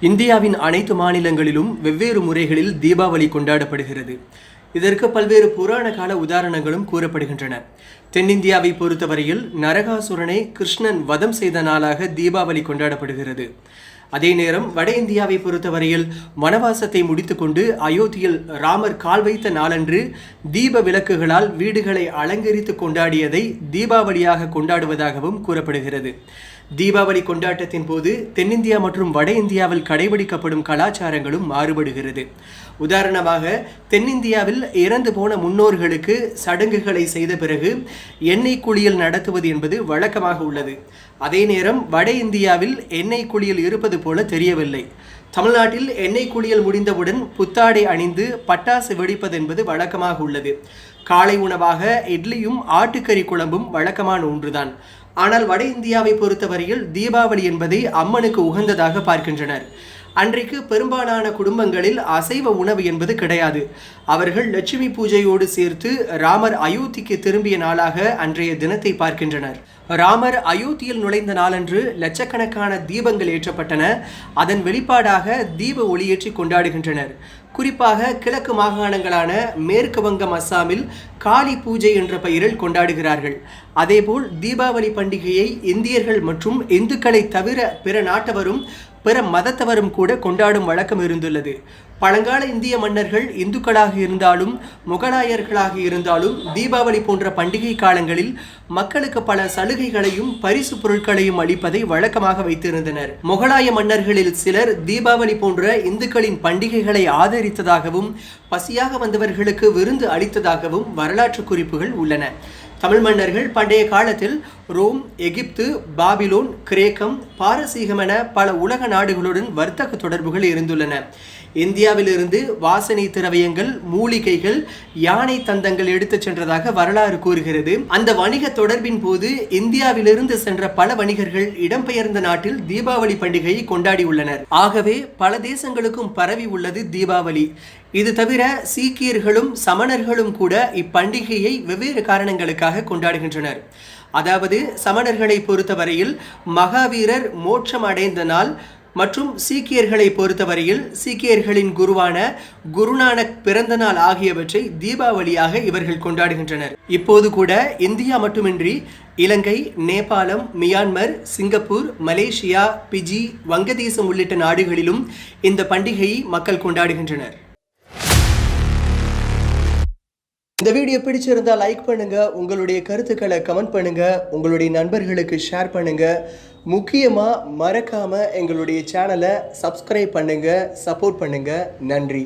இந்தியாவின் அனைத்து மாநிலங்களிலும் வெவ்வேறு முறைகளில் தீபாவளி கொண்டாடப்படுகிறது. இதற்கு பல்வேறு புராண கால உதாரணங்களும் கூறப்படுகின்றன. தென்னிந்தியாவை பொறுத்தவரையில் நரகாசுரனை கிருஷ்ணன் வதம் செய்த நாளாக தீபாவளி கொண்டாடப்படுகிறது. அதே நேரம் வட இந்தியாவை பொறுத்தவரையில் வனவாசத்தை முடித்துக்கொண்டு அயோத்தியில் ராமர் கால் வைத்த நாளன்று தீப விளக்குகளால் வீடுகளை அலங்கரித்து கொண்டாடியதை தீபாவளியாக கொண்டாடுவதாகவும் கூறப்படுகிறது. தீபாவளி கொண்டாட்டத்தின் போது தென்னிந்தியா மற்றும் வட இந்தியாவில் கடைபிடிக்கப்படும் கலாச்சாரங்களும் மாறுபடுகிறது. உதாரணமாக தென்னிந்தியாவில் இறந்து போன முன்னோர்களுக்கு சடங்குகளை செய்த பிறகு எண்ணெய் குளியல் நடத்துவது என்பது வழக்கமாக உள்ளது. அதே நேரம் வட இந்தியாவில் எண்ணெய் குளியல் இருப்பது போல தெரியவில்லை. தமிழ்நாட்டில் எண்ணெய் குளியல் முடிந்தவுடன் புத்தாடை அணிந்து பட்டாசு வெடிப்பது என்பது வழக்கமாக உள்ளது. காலை உணவாக இட்லியும் ஆட்டுக்கறி குழம்பும் வழக்கமான ஒன்றுதான். ஆனால் வட இந்தியாவை பொறுத்தவரையில் தீபாவளி என்பதை அம்மனுக்கு உகந்ததாக பார்க்கின்றனர். அன்றைக்கு பெரும்பாலான குடும்பங்களில் அசைவ உணவு என்பது கிடையாது. அவர்கள் லட்சுமி பூஜையோடு சேர்த்து ராமர் அயோத்திக்கு திரும்பிய நாளாக அன்றைய தினத்தை பார்க்கின்றனர். ராமர் அயோத்தியில் நுழைந்த நாளன்று லட்சக்கணக்கான தீபங்கள் ஏற்றப்பட்டன. அதன் வெளிப்பாடாக தீப ஒளியேற்றி கொண்டாடுகின்றனர். குறிப்பாக கிழக்கு மாகாணங்களான மேற்கு வங்கம் அஸ்ஸாமில் காளி பூஜை என்ற பெயரில் கொண்டாடுகிறார்கள். அதேபோல் தீபாவளி பண்டிகையை இந்தியர்கள் மற்றும் இந்துக்களை தவிர பிற நாட்டவரும் பிற மதத்தவரும் கூட கொண்டாடும் வழக்கம் இருந்துள்ளது. பழங்கால இந்திய மன்னர்கள் இந்துக்களாக இருந்தாலும் முகலாயர்களாக இருந்தாலும் தீபாவளி போன்ற பண்டிகை காலங்களில் மக்களுக்கு பல சலுகைகளையும் பரிசு பொருட்களையும் அளிப்பதை வழக்கமாக வைத்திருந்தனர். முகலாய மன்னர்களில் சிலர் தீபாவளி போன்ற இந்துக்களின் பண்டிகைகளை ஆதரித்ததாகவும் பசியாக வந்தவர்களுக்கு விருந்து அளித்ததாகவும் வரலாற்று குறிப்புகள் உள்ளன. தமிழ் மன்னர்கள் பண்டைய காலத்தில் ரோம் எகிப்து பாபிலோன் கிரேக்கம் பாரசீகம் என பல உலக நாடுகளுடன் வர்த்தக தொடர்புகள் இருந்துள்ளன. இந்தியாவிலிருந்து வாசனை திரவியங்கள் மூலிகைகள் யானை தந்தங்கள் எடுத்துச் சென்றதாக வரலாறு கூறுகிறது. அந்த வணிக தொடர்பின் போது இந்தியாவிலிருந்து சென்ற பல வணிகர்கள் இடம்பெயர்ந்த நாட்டில் தீபாவளி பண்டிகையை கொண்டாடியுள்ளனர் ஆகவே பல தேசங்களுக்கும் பரவி உள்ளது தீபாவளி. இது தவிர சீக்கியர்களும் சமணர்களும் கூட இப்பண்டிகையை வெவ்வேறு காரணங்களுக்காக கொண்டாடுகின்றனர். அதாவது சமணர்களை பொறுத்தவரையில் மகாவீரர் மோட்சம் அடைந்த நாள் மற்றும் சீக்கியர்களை பொறுத்தவரையில் சீக்கியர்களின் குருவான குருநானக் பிறந்த நாள் ஆகியவற்றை தீபாவளியாக இவர்கள் கொண்டாடுகின்றனர். இப்போது கூட இந்தியா மட்டுமின்றி Ilangai Nepalam Myanmar Singapore Malaysia Fiji Vangadesam உள்ளிட்ட நாடுகளிலும் இந்த பண்டிகையை மக்கள் கொண்டாடுகின்றனர். இந்த வீடியோ பிடிச்சிருந்தால் லைக் பண்ணுங்க உங்களுடைய கருத்துக்களை கமெண்ட் பண்ணுங்க உங்களுடைய நண்பர்களுக்கு ஷேர் பண்ணுங்க. முக்கியமாக மறக்காமல் எங்களுடைய சேனலை சப்ஸ்கிரைப் பண்ணுங்கள் சப்போர்ட் பண்ணுங்கள் நன்றி.